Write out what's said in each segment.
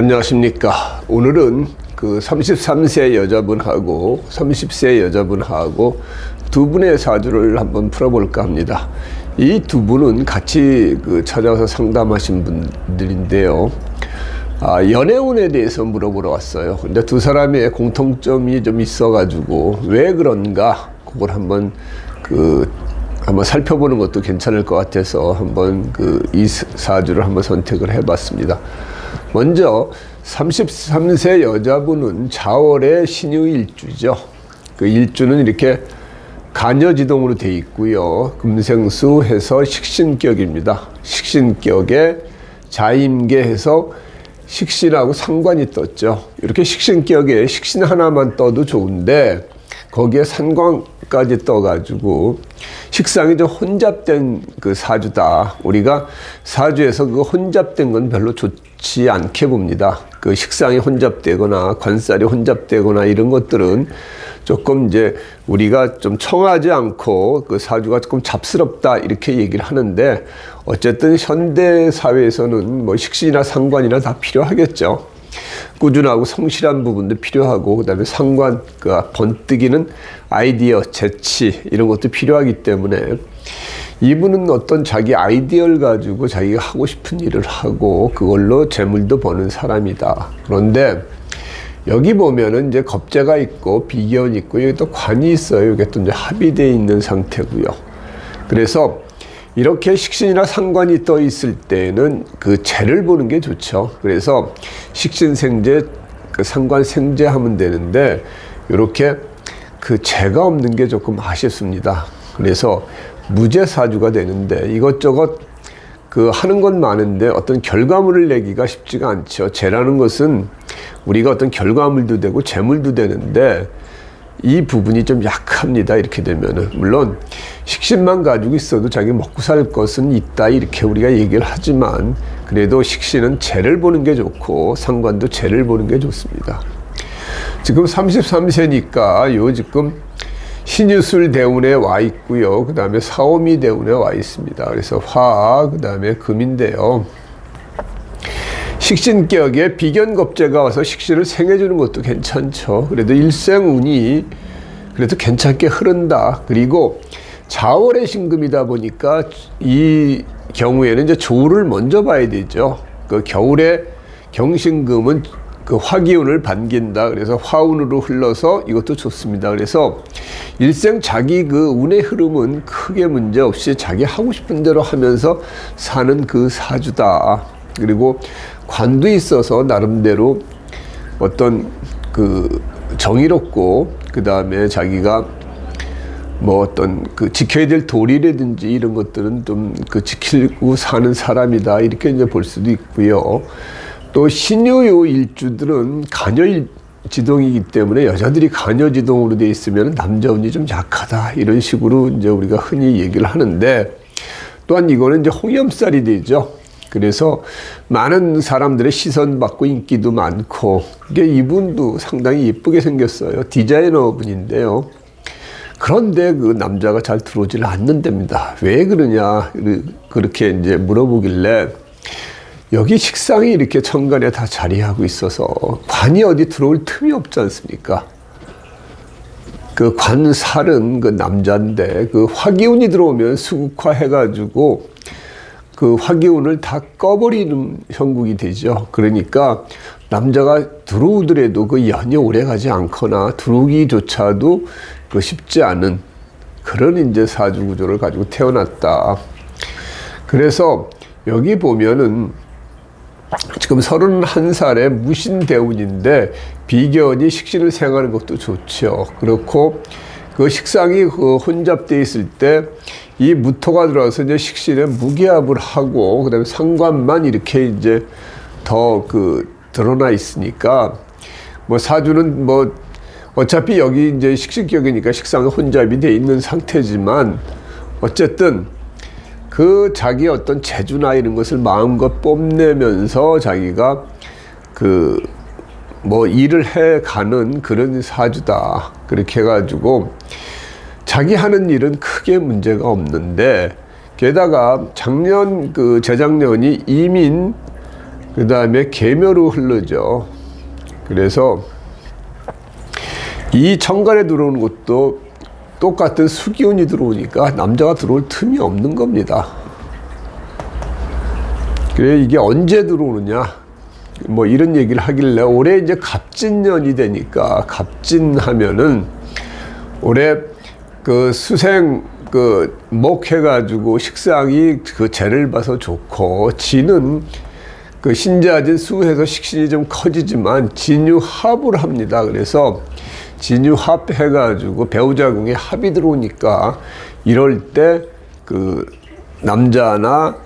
안녕하십니까. 오늘은 그 33세 여자분하고 30세 여자분하고 두 분의 사주를 한번 풀어볼까 합니다. 이 두 분은 같이 그 찾아와서 상담하신 분들인데요. 아, 연애운에 대해서 물어보러 왔어요. 근데 두 사람의 공통점이 좀 있어가지고 왜 그런가 그걸 한번 그 한번 살펴보는 것도 괜찮을 것 같아서 한번 그 이 사주를 한번 선택을 해봤습니다. 먼저 33세 여자분은 자월의 신유 일주죠. 그 일주는 이렇게 간여지동으로 돼 있고요. 금생수 해서 식신격입니다. 식신격에 자임계 해서 식신하고 상관이 떴죠. 이렇게 식신격에 식신 하나만 떠도 좋은데 거기에 산광까지 떠가지고 식상이 좀 혼잡된 그 사주다. 우리가 사주에서 그 혼잡된 건 별로 좋 지 않게 봅니다. 그 식상이 혼잡되거나 관살이 혼잡되거나 이런 것들은 조금 이제 우리가 좀 청하지 않고 그 사주가 조금 잡스럽다 이렇게 얘기를 하는데 어쨌든 현대 사회에서는 뭐 식신이나 상관이나 다 필요하겠죠. 꾸준하고 성실한 부분도 필요하고 그다음에 상관 그 번뜩이는 아이디어 재치 이런 것도 필요하기 때문에 이분은 어떤 자기 아이디어를 가지고 자기가 하고 싶은 일을 하고 그걸로 재물도 버는 사람이다. 그런데 여기 보면은 이제 겁재가 있고 비견 있고 여기 또 관이 있어요. 이게 또 이제 합의되어 있는 상태고요. 그래서 이렇게 식신이나 상관이 떠 있을 때는 그 재를 보는 게 좋죠. 그래서 식신생재, 그 상관생재 하면 되는데 이렇게 그 재가 없는 게 조금 아쉽습니다. 그래서 무죄사주가 되는데 이것저것 그 하는 건 많은데 어떤 결과물을 내기가 쉽지가 않죠. 재라는 것은 우리가 어떤 결과물도 되고 재물도 되는데 이 부분이 좀 약합니다. 이렇게 되면은 물론 식신만 가지고 있어도 자기 먹고 살 것은 있다 이렇게 우리가 얘기를 하지만 그래도 식신은 재를 보는 게 좋고 상관도 재를 보는 게 좋습니다. 지금 33세니까 요 지금 신유술 대운에 와 있고요. 그 다음에 사오미 대운에 와 있습니다. 그래서 화, 그 다음에 금인데요. 식신격에 비견겁제가 와서 식신을 생해주는 것도 괜찮죠. 그래도 일생운이 그래도 괜찮게 흐른다. 그리고 자월의 신금이다 보니까 이 경우에는 이제 조를 먼저 봐야 되죠. 그 겨울에 경신금은 그 화기운을 반긴다. 그래서 화운으로 흘러서 이것도 좋습니다. 그래서 일생 자기 그 운의 흐름은 크게 문제 없이 자기 하고 싶은 대로 하면서 사는 그 사주다. 그리고 관도 있어서 나름대로 어떤 그 정의롭고 그 다음에 자기가 뭐 어떤 그 지켜야 될 도리라든지 이런 것들은 좀 그 지키고 사는 사람이다 이렇게 이제 볼 수도 있고요. 또 신유요 일주들은 간여 지동이기 때문에 여자들이 간여 지동으로 돼 있으면 남자 운이 좀 약하다 이런 식으로 이제 우리가 흔히 얘기를 하는데 또한 이거는 이제 홍염살이 되죠. 그래서 많은 사람들의 시선 받고 인기도 많고 이게 이분도 상당히 예쁘게 생겼어요. 디자이너 분인데요. 그런데 그 남자가 잘 들어오질 않는답니다. 왜 그러냐 그렇게 이제 물어보길래 여기 식상이 이렇게 천간에 다 자리하고 있어서 관이 어디 들어올 틈이 없지 않습니까? 그 관살은 그 남자인데 그 화기운이 들어오면 수국화 해가지고 그 화기운을 다 꺼버리는 형국이 되죠. 그러니까 남자가 들어오더라도 그 연이 오래 가지 않거나 들어오기조차도 그 쉽지 않은 그런 이제 사주 구조를 가지고 태어났다. 그래서 여기 보면은 지금 31살의 무신대운인데 비견이 식신을 생하는 것도 좋죠. 그렇고 그 식상이 그 혼잡돼 있을 때 이 무토가 들어와서 이제 식신에 무기압을 하고 그다음에 상관만 이렇게 이제 더 그 드러나 있으니까 뭐 사주는 뭐 어차피 여기 이제 식신격이니까 식상은 혼잡이 돼 있는 상태지만 어쨌든 그 자기 어떤 재주나 이런 것을 마음껏 뽐내면서 자기가 그 뭐 일을 해 가는 그런 사주다. 그렇게 해가지고 자기 하는 일은 크게 문제가 없는데 게다가 작년 그 재작년이 이민 그 다음에 계묘로 흐르죠. 그래서 이 천간에 들어오는 것도 똑같은 수기운이 들어오니까 남자가 들어올 틈이 없는 겁니다. 그래 이게 언제 들어오느냐? 뭐 이런 얘기를 하길래 올해 이제 갑진년이 되니까 갑진하면은 올해 그 수생 그 목해가지고 식상이 그 재를 봐서 좋고 지는 그 신자진 수해서 식신이 좀 커지지만 진유 합을 합니다. 그래서 진유합 해가지고 배우자궁에 합이 들어오니까 이럴 때 그 남자나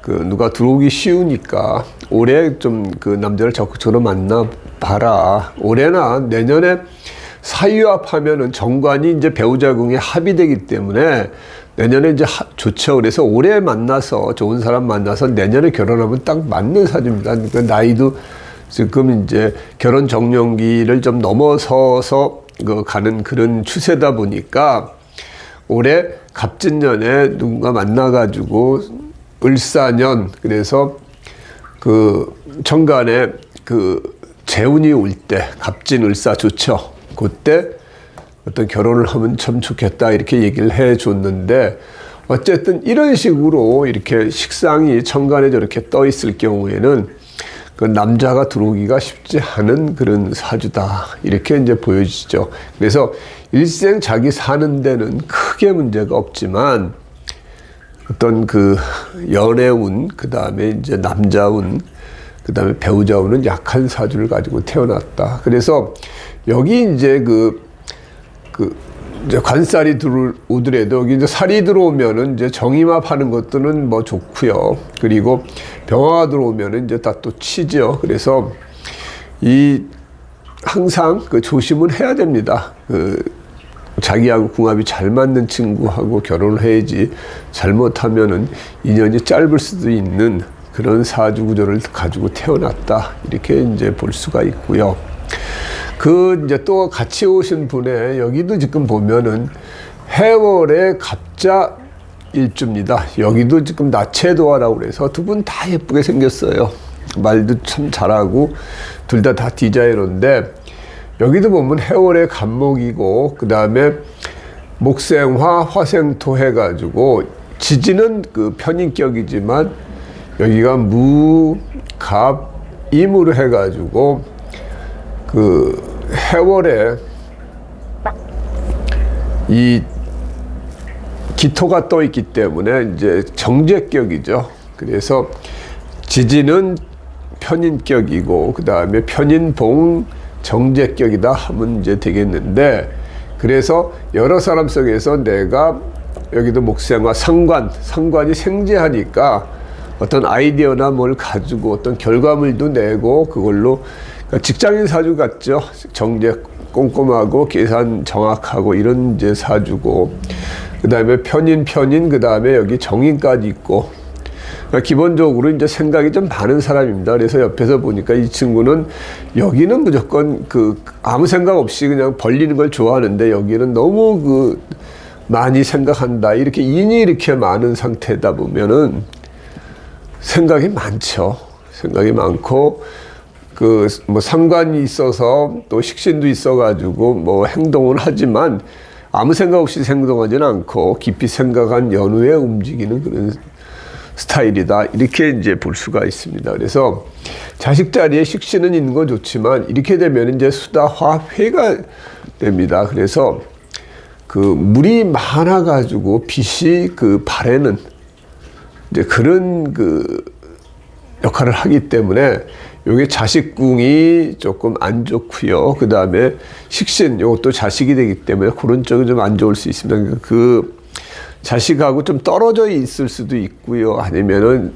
그 누가 들어오기 쉬우니까 올해 좀 그 남자를 적극적으로 만나 봐라. 올해나 내년에 사유합하면은 정관이 이제 배우자궁에 합이 되기 때문에 내년에 이제 하, 좋죠. 그래서 올해 만나서 좋은 사람 만나서 내년에 결혼하면 딱 맞는 사주입니다. 그러니까 나이도 지금 이제 결혼 정년기를 좀 넘어서서 그 가는 그런 추세다 보니까 올해 갑진년에 누군가 만나가지고 을사년 그래서 그 정간에 그 재운이 올 때 갑진 을사 좋죠. 그때 어떤 결혼을 하면 참 좋겠다 이렇게 얘기를 해 줬는데 어쨌든 이런 식으로 이렇게 식상이 천간에 저렇게 떠 있을 경우에는 그 남자가 들어오기가 쉽지 않은 그런 사주다 이렇게 이제 보여지죠. 그래서 일생 자기 사는 데는 크게 문제가 없지만 어떤 그 연애운 그 다음에 이제 남자운 그 다음에 배우자운은 약한 사주를 가지고 태어났다. 그래서 여기 이제 그, 그, 이제 관살이 들어오더라도 이제 살이 들어오면은 이제 정임합 하는 것들은 뭐 좋고요. 그리고 병화가 들어오면은 이제 다 또 치죠. 그래서 이 항상 그 조심은 해야 됩니다. 그 자기하고 궁합이 잘 맞는 친구하고 결혼을 해야지 잘못하면은 인연이 짧을 수도 있는 그런 사주 구조를 가지고 태어났다 이렇게 이제 볼 수가 있고요. 그 이제 또 같이 오신 분의 여기도 지금 보면은 해월의 갑자 일주입니다. 여기도 지금 나체도화라고 그래서 두 분 다 예쁘게 생겼어요. 말도 참 잘하고 둘 다다 디자이너인데 여기도 보면 해월의 간목이고 그 다음에 목생화 화생토 해가지고 지지는 그 편인격이지만 여기가 무, 갑, 임으로 해가지고 그 해월에 이 기토가 떠 있기 때문에 이제 정제격이죠. 그래서 지지는 편인격이고 그 다음에 편인봉 정제격이다 하면 이제 되겠는데 그래서 여러 사람 속에서 내가 여기도 목생과 상관 상관이 생제하니까 어떤 아이디어나 뭘 가지고 어떤 결과물도 내고 그걸로 그러니까 직장인 사주 같죠. 정제 꼼꼼하고 계산 정확하고 이런 이제 사주고 그 다음에 편인 편인 그 다음에 여기 정인까지 있고 그러니까 기본적으로 이제 생각이 좀 많은 사람입니다. 그래서 옆에서 보니까 이 친구는 여기는 무조건 그 아무 생각 없이 그냥 벌리는 걸 좋아하는데 여기는 너무 그 많이 생각한다. 이렇게 인이 이렇게 많은 상태다 보면은 생각이 많죠. 생각이 많고 그 뭐 상관이 있어서 또 식신도 있어가지고 뭐 행동을 하지만 아무 생각 없이 행동하지는 않고 깊이 생각한 연후에 움직이는 그런 스타일이다 이렇게 이제 볼 수가 있습니다. 그래서 자식 자리에 식신은 있는 건 좋지만 이렇게 되면 이제 수다 화회가 됩니다. 그래서 그 물이 많아 가지고 빛이 그 발에는 이제 그런 그 역할을 하기 때문에 요게 자식궁이 조금 안 좋고요. 그 다음에 식신 요것도 자식이 되기 때문에 그런 쪽이 좀 안 좋을 수 있습니다. 그 자식하고 좀 떨어져 있을 수도 있고요. 아니면은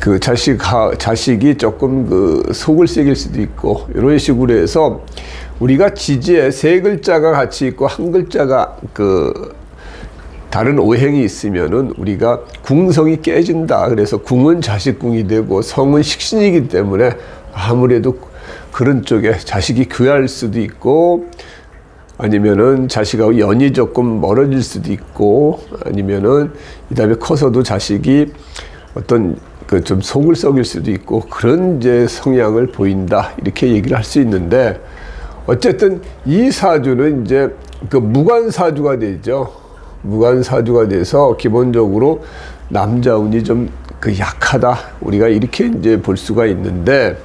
그 자식 자식이 조금 그 속을 새길 수도 있고 이런 식으로 해서 우리가 지지에 세 글자가 같이 있고 한 글자가 그 다른 오행이 있으면은 우리가 궁성이 깨진다. 그래서 궁은 자식궁이 되고 성은 식신이기 때문에 아무래도 그런 쪽에 자식이 귀할 수도 있고 아니면은 자식하고 연이 조금 멀어질 수도 있고 아니면은 이 다음에 커서도 자식이 어떤 그 좀 속을 썩일 수도 있고 그런 이제 성향을 보인다 이렇게 얘기를 할 수 있는데 어쨌든 이 사주는 이제 그 무관 사주가 되죠. 무관 사주가 돼서 기본적으로 남자 운이 좀 그 약하다 우리가 이렇게 이제 볼 수가 있는데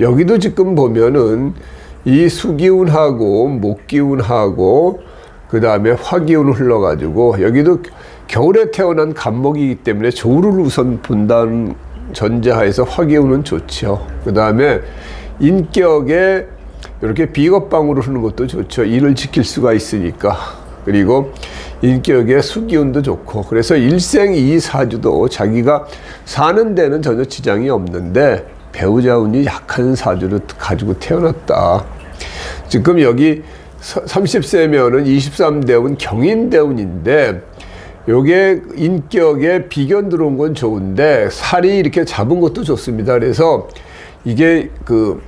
여기도 지금 보면은 이 수기운하고 목기운하고 그 다음에 화기운을 흘러가지고 여기도 겨울에 태어난 간목이기 때문에 조우를 우선 본다는 전제하에서 화기운은 좋죠. 그 다음에 인격에 이렇게 비겁방으로 흐르는 것도 좋죠. 일을 지킬 수가 있으니까. 그리고 인격의 수기운도 좋고. 그래서 일생 이 사주도 자기가 사는 데는 전혀 지장이 없는데 배우자 운이 약한 사주를 가지고 태어났다. 지금 여기 30세면은 23대운 경인대운인데 요게 인격에 비견 들어온 건 좋은데 살이 이렇게 잡은 것도 좋습니다. 그래서 이게 그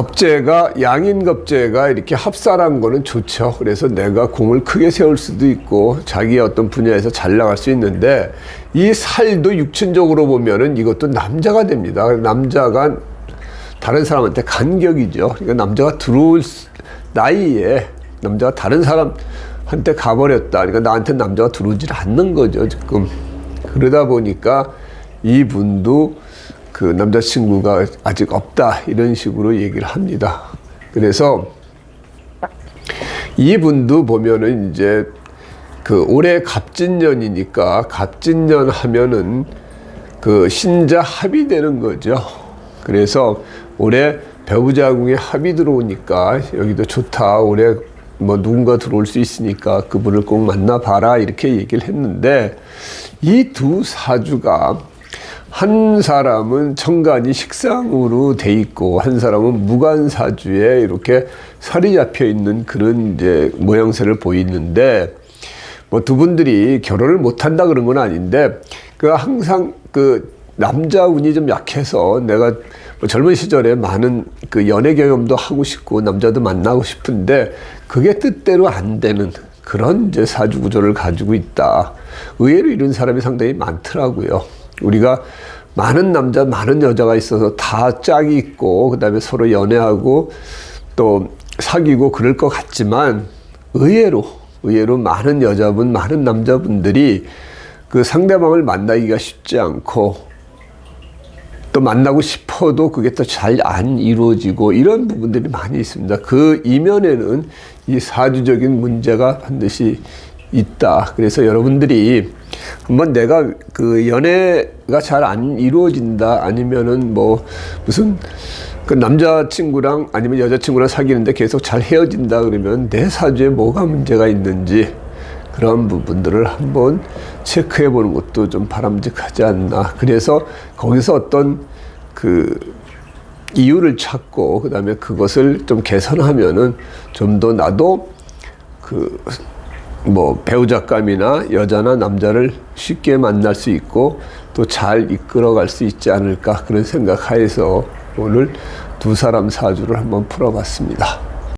겁재가 양인 겁재가 이렇게 합살한 거는 좋죠. 그래서 내가 공을 크게 세울 수도 있고 자기 어떤 분야에서 잘 나갈 수 있는데 이 살도 육친적으로 보면은 이것도 남자가 됩니다. 남자가 다른 사람한테 간격이죠. 그러니까 남자가 들어올 나이에 남자가 다른 사람한테 가버렸다. 그러니까 나한테 남자가 들어오질 않는 거죠, 지금. 그러다 보니까 이분도 그 남자친구가 아직 없다. 이런 식으로 얘기를 합니다. 그래서 이분도 보면은 이제 그 올해 갑진년이니까 갑진년 하면은 그 신자 합이 되는 거죠. 그래서 올해 배우자궁에 합이 들어오니까 여기도 좋다. 올해 뭐 누군가 들어올 수 있으니까 그분을 꼭 만나봐라. 이렇게 얘기를 했는데 이 두 사주가 한 사람은 천간이 식상으로 돼 있고 한 사람은 무관사주에 이렇게 살이 잡혀 있는 그런 이제 모양새를 보이는데 뭐 두 분들이 결혼을 못 한다 그런 건 아닌데 그 항상 그 남자 운이 좀 약해서 내가 뭐 젊은 시절에 많은 그 연애 경험도 하고 싶고 남자도 만나고 싶은데 그게 뜻대로 안 되는 그런 이제 사주 구조를 가지고 있다. 의외로 이런 사람이 상당히 많더라고요. 우리가 많은 남자, 많은 여자가 있어서 다 짝이 있고 그 다음에 서로 연애하고 또 사귀고 그럴 것 같지만 의외로 의외로 많은 여자분, 많은 남자분들이 그 상대방을 만나기가 쉽지 않고 또 만나고 싶어도 그게 또 잘 안 이루어지고 이런 부분들이 많이 있습니다. 그 이면에는 이 사주적인 문제가 반드시 있다. 그래서 여러분들이 한번 내가 그 연애가 잘 안 이루어진다 아니면은 뭐 무슨 그 남자친구랑 아니면 여자친구랑 사귀는데 계속 잘 헤어진다 그러면 내 사주에 뭐가 문제가 있는지 그런 부분들을 한번 체크해 보는 것도 좀 바람직하지 않나. 그래서 거기서 어떤 그 이유를 찾고 그다음에 그것을 좀 개선하면은 좀 더 나도 그 뭐 배우자감이나 여자나 남자를 쉽게 만날 수 있고 또 잘 이끌어갈 수 있지 않을까 그런 생각하에서 오늘 두 사람 사주를 한번 풀어봤습니다.